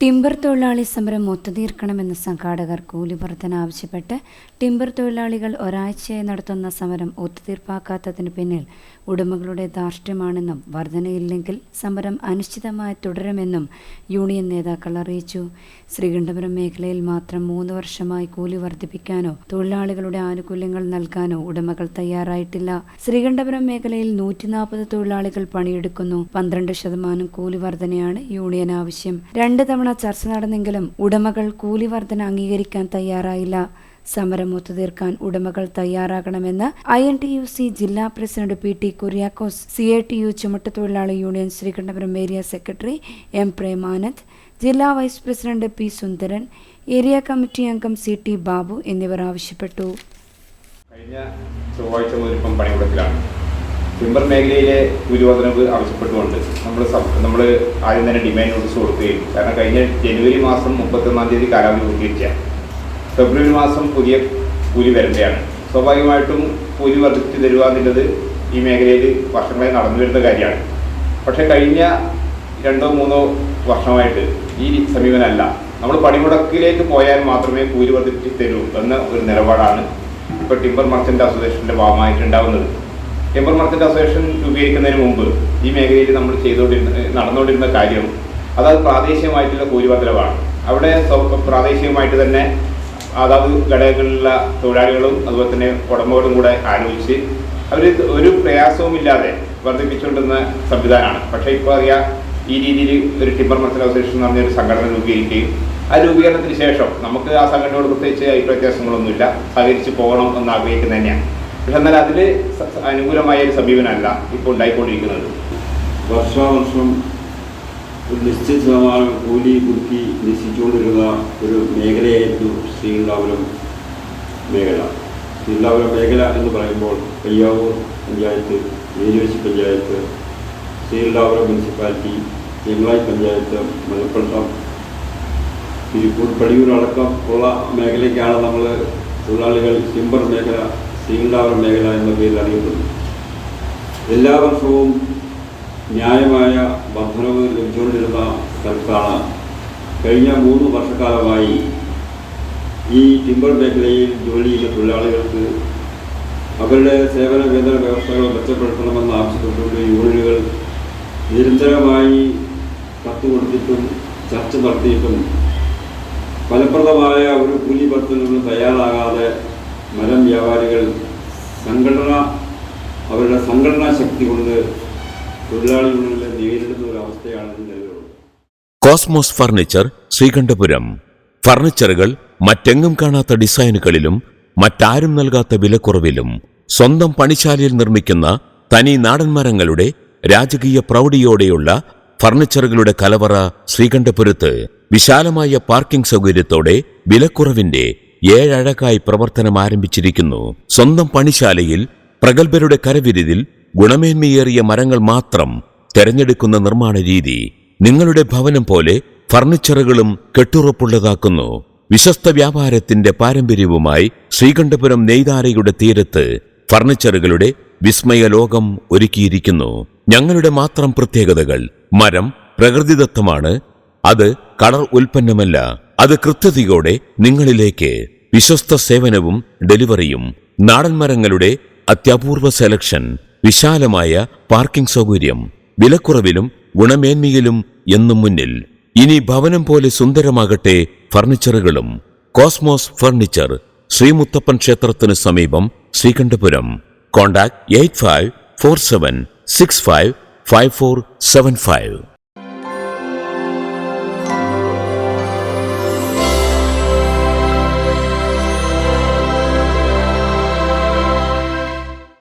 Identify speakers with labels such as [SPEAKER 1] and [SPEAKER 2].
[SPEAKER 1] Timber തൊഴിലാളി സമരം ഒത്തുതീർക്കണമെന്ന് സംഘാടകർ കൂലി വർധന ആവശ്യപ്പെട്ട് ടിമ്പർ തൊഴിലാളികൾ ഒരാഴ്ചയായി നടത്തുന്ന സമരം ഒത്തുതീർപ്പാക്കാത്തതിന് പിന്നിൽ ഉടമകളുടെ ധാർഷ്ട്യമാണെന്നും വർധനയില്ലെങ്കിൽ സമരം അനിശ്ചിതമായി തുടരുമെന്നും യൂണിയൻ നേതാക്കൾ അറിയിച്ചു. ശ്രീകണ്ഠപുരം മേഖലയിൽ മാത്രം മൂന്ന് വർഷമായി കൂലി വർദ്ധിപ്പിക്കാനോ തൊഴിലാളികളുടെ ആനുകൂല്യങ്ങൾ നൽകാനോ ഉടമകൾ തയ്യാറായിട്ടില്ല. ശ്രീകണ്ഠപുരം മേഖലയിൽ നൂറ്റി നാൽപ്പത് തൊഴിലാളികൾ പണിയെടുക്കുന്നു. പന്ത്രണ്ട് ശതമാനം കൂലി വർധനയാണ് യൂണിയൻ ആവശ്യം. രണ്ട് തവണ ചർച്ച നടന്നെങ്കിലും ഉടമകൾ കൂലി വർധന അംഗീകരിക്കാൻ തയ്യാറായില്ല. സമരം ഒത്തുതീർക്കാൻ ഉടമകൾ തയ്യാറാകണമെന്ന് I N T U C ജില്ലാ president P T Kuriakose C A T U ചുമട്ടുതൊഴിലാളി union Sreekandapuram area secretary M Premanand ജില്ലാ vice president P Sundaran area committee അംഗം സി ടി ബാബു എന്നിവർ ആവശ്യപ്പെട്ടു.
[SPEAKER 2] കഴിഞ്ഞ ചൊവ്വാഴ്ച മുതൽ ഇപ്പം പണിമുടക്കിലാണ്. ടിമ്പർ മേഖലയിലെ കൂലിവർദ്ധനവ് ആവശ്യപ്പെട്ടുകൊണ്ട് നമ്മൾ നമ്മൾ ആദ്യം തന്നെ ഡിമാൻഡ് നോട്ടീസ് കൊടുക്കുകയും കാരണം കഴിഞ്ഞ ജനുവരി മാസം മുപ്പത്തൊന്നാം തീയതി കാലാവധി പൂർത്തീകരിച്ച ഫെബ്രുവരി മാസം പുതിയ കൂലി വരേണ്ടതാണ്. സ്വാഭാവികമായിട്ടും കൂലി വർദ്ധിപ്പിച്ച് തരിക എന്നുള്ളത് ഈ മേഖലയിൽ വർഷങ്ങളായി നടന്നു വരുന്ന കാര്യമാണ്. പക്ഷേ കഴിഞ്ഞ രണ്ടോ മൂന്നോ വർഷമായിട്ട് ഈ സമീപനമല്ല. നമ്മൾ പണിമുടക്കിലേക്ക് പോയാൽ മാത്രമേ കൂലി വർദ്ധിപ്പിച്ച് തരൂ എന്ന ഒരു നിലപാടാണ് ഇപ്പോൾ ടിമ്പർ മർച്ചന്റ് അസോസിയേഷന്റെ ഭാഗമായിട്ടുണ്ടാകുന്നത് ടിമ്പർ മാർക്കറ്റ് അസോസിയേഷൻ രൂപീകരിക്കുന്നതിന് മുമ്പ് ഈ മേഖലയിൽ നമ്മൾ ചെയ്തുകൊണ്ടിരുന്ന നടന്നുകൊണ്ടിരുന്ന കാര്യം അതായത് പ്രാദേശികമായിട്ടുള്ള കൂലി അവിടെ പ്രാദേശികമായിട്ട് തന്നെ അതാത് ഘടകങ്ങളിലുള്ള തൊഴിലാളികളും അതുപോലെ തന്നെ ഉടമകളും കൂടെ ആലോചിച്ച് അവർ ഒരു പ്രയാസവുമില്ലാതെ വർദ്ധിപ്പിച്ചുകൊണ്ടിരുന്ന സംവിധാനമാണ്. പക്ഷേ ഇപ്പോൾ അറിയാം ഈ രീതിയിൽ ഒരു ടിമ്പർ മത്സര അസോസിയേഷൻ എന്ന് പറഞ്ഞൊരു സംഘടന രൂപീകരിക്കുകയും ആ രൂപീകരണത്തിന് ശേഷം നമുക്ക് ആ സംഘടനയോട് പ്രത്യേകിച്ച് അഭിപ്രായ വ്യത്യാസങ്ങളൊന്നുമില്ല. സഹകരിച്ച് പോകണം എന്ന് ആഗ്രഹിക്കുന്നത് തന്നെയാണ് എന്നാൽ അതിൽ അനുകൂലമായ ഒരു സമീപനമല്ല ഇപ്പോൾ ഉണ്ടായിക്കൊണ്ടിരിക്കുന്നത്.
[SPEAKER 3] വർഷാവർഷം ഒരു നിശ്ചിത ശതമാനം കൂലി കുടുക്കി നിശ്ചയിച്ചുകൊണ്ടിരുന്ന ഒരു മേഖലയായിരുന്നു ശ്രീകണ്ഠാപുരം മേഖല. ശ്രീകണ്ഠാപുരം മേഖല എന്ന് പറയുമ്പോൾ പയ്യാവൂർ പഞ്ചായത്ത് മേലുവശി പഞ്ചായത്ത് ശ്രീകണ്ഠാപുരം മുനിസിപ്പാലിറ്റി ചെങ്ങളായി പഞ്ചായത്ത് മലപ്പുറം തിരുപ്പൂർ പടിയൂർ അടക്കം ഉള്ള മേഖലയ്ക്കാണ് നമ്മൾ തൊഴിലാളികൾ സിംബർ മേഖല ശ്രീകണ്ഠാപുരം മേഖല എന്ന പേരിൽ അറിയപ്പെടുന്നു. എല്ലാ വർഷവും ന്യായമായ വർധനവ് ലഭിച്ചുകൊണ്ടിരുന്ന സ്ഥലത്താണ് കഴിഞ്ഞ മൂന്ന് വർഷക്കാലമായി ഈ ടിമ്പർ മേഖലയിൽ ജോലി ചെയ്യുന്ന തൊഴിലാളികൾക്ക് അവരുടെ സേവന വേതന വ്യവസ്ഥകൾ മെച്ചപ്പെടുത്തണമെന്ന് ആവശ്യപ്പെട്ടുകൊണ്ട് യൂണിയനുകൾ നിരന്തരമായി കത്ത് കൊടുത്തിട്ടും ചർച്ച നടത്തിയിട്ടും ഫലപ്രദമായ ഒരു കൂലി പദ്ധതിന് തയ്യാറാകാതെ മരം വ്യാപാരികൾ സംഘടന അവരുടെ സംഘടനാ ശക്തി കൊണ്ട് തൊഴിലാളികളെ നേരിടുന്ന ഒരു അവസ്ഥയാണ്
[SPEAKER 4] കോസ്മോസ് ഫർണിച്ചർ ശ്രീകണ്ഠപുരം. ഫർണിച്ചറുകൾ മറ്റെങ്ങും കാണാത്ത ഡിസൈനുകളിലും മറ്റാരും നൽകാത്ത വിലക്കുറവിലും സ്വന്തം പണിശാലയിൽ നിർമ്മിക്കുന്ന തനി നാടൻ മരങ്ങളുടെ രാജകീയ പ്രൗഢിയോടെയുള്ള ഫർണിച്ചറുകളുടെ കലവറ ശ്രീകണ്ഠപുരത്ത് വിശാലമായ പാർക്കിംഗ് സൗകര്യത്തോടെ വിലക്കുറവിന്റെ ഏഴഴകായി പ്രവർത്തനം ആരംഭിച്ചിരിക്കുന്നു. സ്വന്തം പണിശാലയിൽ പ്രഗത്ഭരുടെ കരവിരുതിൽ ഗുണമേന്മയേറിയ മരങ്ങൾ മാത്രം തെരഞ്ഞെടുക്കുന്ന നിർമ്മാണ രീതി നിങ്ങളുടെ ഭവനം പോലെ ഫർണിച്ചറുകളും കെട്ടുറപ്പുള്ളതാക്കുന്നു. വിശ്വസ്ത വ്യാപാരത്തിന്റെ പാരമ്പര്യവുമായി ശ്രീകണ്ഠപുരം നെയ്താരയുടെ തീരത്ത് ഫർണിച്ചറുകളുടെ വിസ്മയ ലോകം ഒരുക്കിയിരിക്കുന്നു. ഞങ്ങളുടെ മാത്രം പ്രത്യേകതകൾ മരം പ്രകൃതിദത്തമാണ്. അത് കളർ ഉൽപ്പന്നമല്ല. അത് കൃത്യതയോടെ നിങ്ങളിലേക്ക് വിശ്വസ്ത സേവനവും ഡെലിവറിയും നാടൻ മരങ്ങളുടെ അത്യപൂർവ സെലക്ഷൻ വിശാലമായ പാർക്കിംഗ് സൗകര്യം വിലക്കുറവിലും ഗുണമേന്മയിലും എന്നും മുന്നിൽ. ഇനി ഭവനം പോലെ സുന്ദരമാകട്ടെ ഫർണിച്ചറുകളും. കോസ്മോസ് ഫർണിച്ചർ ശ്രീമുത്തപ്പൻ ക്ഷേത്രത്തിന് സമീപം Sreekandapuram. Contact eight five four seven six five five four seven five.